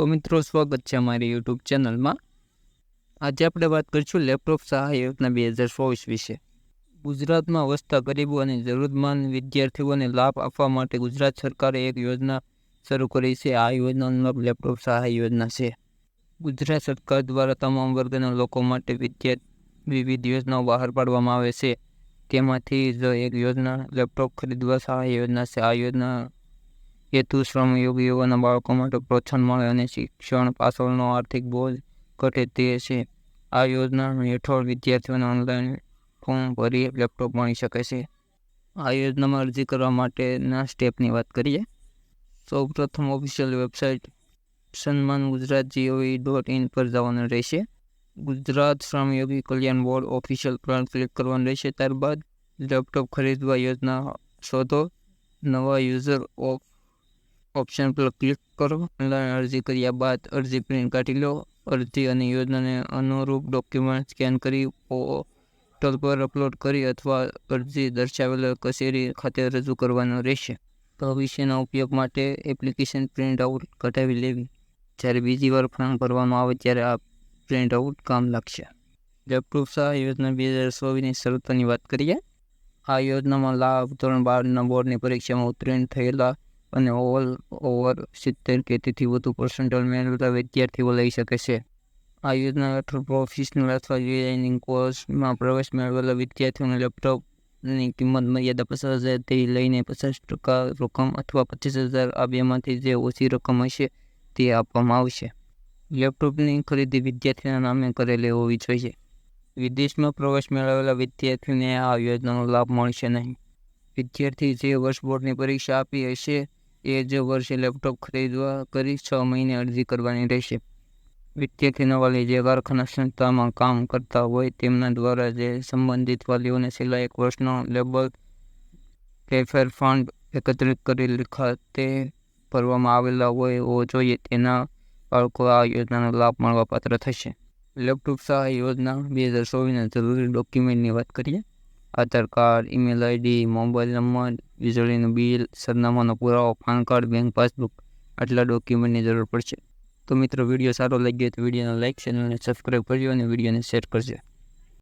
તો મિત્રો, સ્વાગત છે અમારી યુટ્યુબ ચેનલમાં. આજે આપણે વાત કરીશું લેપટોપ સહાય યોજના બે હજાર ચોવીસ વિશે. ગુજરાતમાં વસતા ગરીબો અને જરૂરતમંદ વિદ્યાર્થીઓને લાભ આપવા માટે ગુજરાત સરકારે એક યોજના શરૂ કરી છે. આ યોજનાનું નામ લેપટોપ સહાય યોજના છે. ગુજરાત સરકાર દ્વારા તમામ વર્ગના લોકો માટે વિદ્યા વિવિધ યોજનાઓ બહાર પાડવામાં આવે છે. તેમાંથી જ એક યોજના લેપટોપ ખરીદવા સહાય યોજના છે, આ યોજના હેતુ શ્રમયોગી યુવાના બાળકો માટે પ્રોત્સાહન મળે અને શિક્ષણ પાછળનો આર્થિક બોજ ઘટે તે છે. આ યોજના હેઠળ વિદ્યાર્થીઓને ઓનલાઈન ફોર્મ ભરી લેપટોપ મળી શકે છે. આ યોજનામાં અરજી કરવા માટેના સ્ટેપની વાત કરીએ. સૌ પ્રથમ ઓફિશિયલ વેબસાઇટ સન્માન ગુજરાત જીઓવી ડોટ ઇન પર જવાનું રહેશે. ગુજરાત શ્રમયોગી કલ્યાણ બોર્ડ ઓફિશિયલ પર ક્લિક કરવાનું રહેશે. ત્યારબાદ લેપટોપ ખરીદવા યોજના શોધો. નવા યુઝર ઓફ ઓપ્શન પર ક્લિક કરો. ઓનલાઈન અરજી કર્યા બાદ અરજી પ્રિન્ટ કાઢી લો. અરજી અને યોજનાને અનુરૂપ ડોક્યુમેન્ટ સ્કેન કરી પોર્ટલ પર અપલોડ કરી અથવા અરજી દર્શાવેલ કચેરી ખાતે રજૂ કરવાનો રહેશે. ભવિષ્યના ઉપયોગ માટે એપ્લિકેશન પ્રિન્ટ આઉટ કઢાવી લેવી. જ્યારે બીજી વાર ફોર્મ ભરવામાં આવે ત્યારે આ પ્રિન્ટ આઉટ કામ લાગશે. જગપ્રુફ શાહ યોજના બે હજાર ચોવીસની શરતોની વાત કરીએ. આ યોજનામાં લાભ ધોરણ બારના બોર્ડની પરીક્ષામાં ઉત્તીર્ણ થયેલા અને ઓલ ઓવર સિત્તેર કે તેથી વધુ પર્સન્ટેજ મેળવેલા વિદ્યાર્થીઓ લઈ શકે છે. આ યોજના હેઠળ પ્રોફેશનલ અથવા એન્જિનિયરિંગ કોર્સમાં પ્રવેશ મેળવેલા વિદ્યાર્થીઓને લેપટોપની કિંમત મર્યાદા પચાસ હજારથી લઈને પચાસ ટકા રકમ અથવા પચીસ હજાર આ બેમાંથી જે ઓછી રકમ હશે તે આપવામાં આવશે. લેપટોપની ખરીદી વિદ્યાર્થીના નામે કરેલી હોવી જોઈએ. વિદેશમાં પ્રવેશ મેળવેલા વિદ્યાર્થીઓને આ યોજનાનો લાભ મળશે નહીં. વિદ્યાર્થી જે વર્ષ બોર્ડની પરીક્ષા આપી હશે એ જ વર્ષે લેપટોપ ખરીદવા કરી છ મહિને અરજી કરવાની રહેશે. વિદ્યાર્થીના વાલી જે કારખાના સંસ્થામાં કામ કરતા હોય તેમના દ્વારા જે સંબંધિત વાલીઓને છેલ્લા એક વર્ષનો લેબર ફેરફેર ફંડ એકત્રિત કરી ખાતે ભરવામાં આવેલા હોય હોવો જોઈએ. તેના બાળકો આ યોજનાનો લાભ મળવા પાત્ર થશે. લેપટોપ સહાય યોજના બે હજાર ચોવીસના જરૂરી ડોક્યુમેન્ટની વાત કરીએ. Aadhaar card email ID mobile number વીજળીનું બિલ, સરનામાનો પુરાવો, પાન કાર્ડ, બેંક પાસબુક, આટલા ડોક્યુમેન્ટની જરૂર પડશે. તો મિત્રો, વીડિયો સારો લાગ્યો તો વિડીયોને લાઇક ચેનલને સબસ્ક્રાઈબ કરજો અને વિડીયોને શેર કરજો.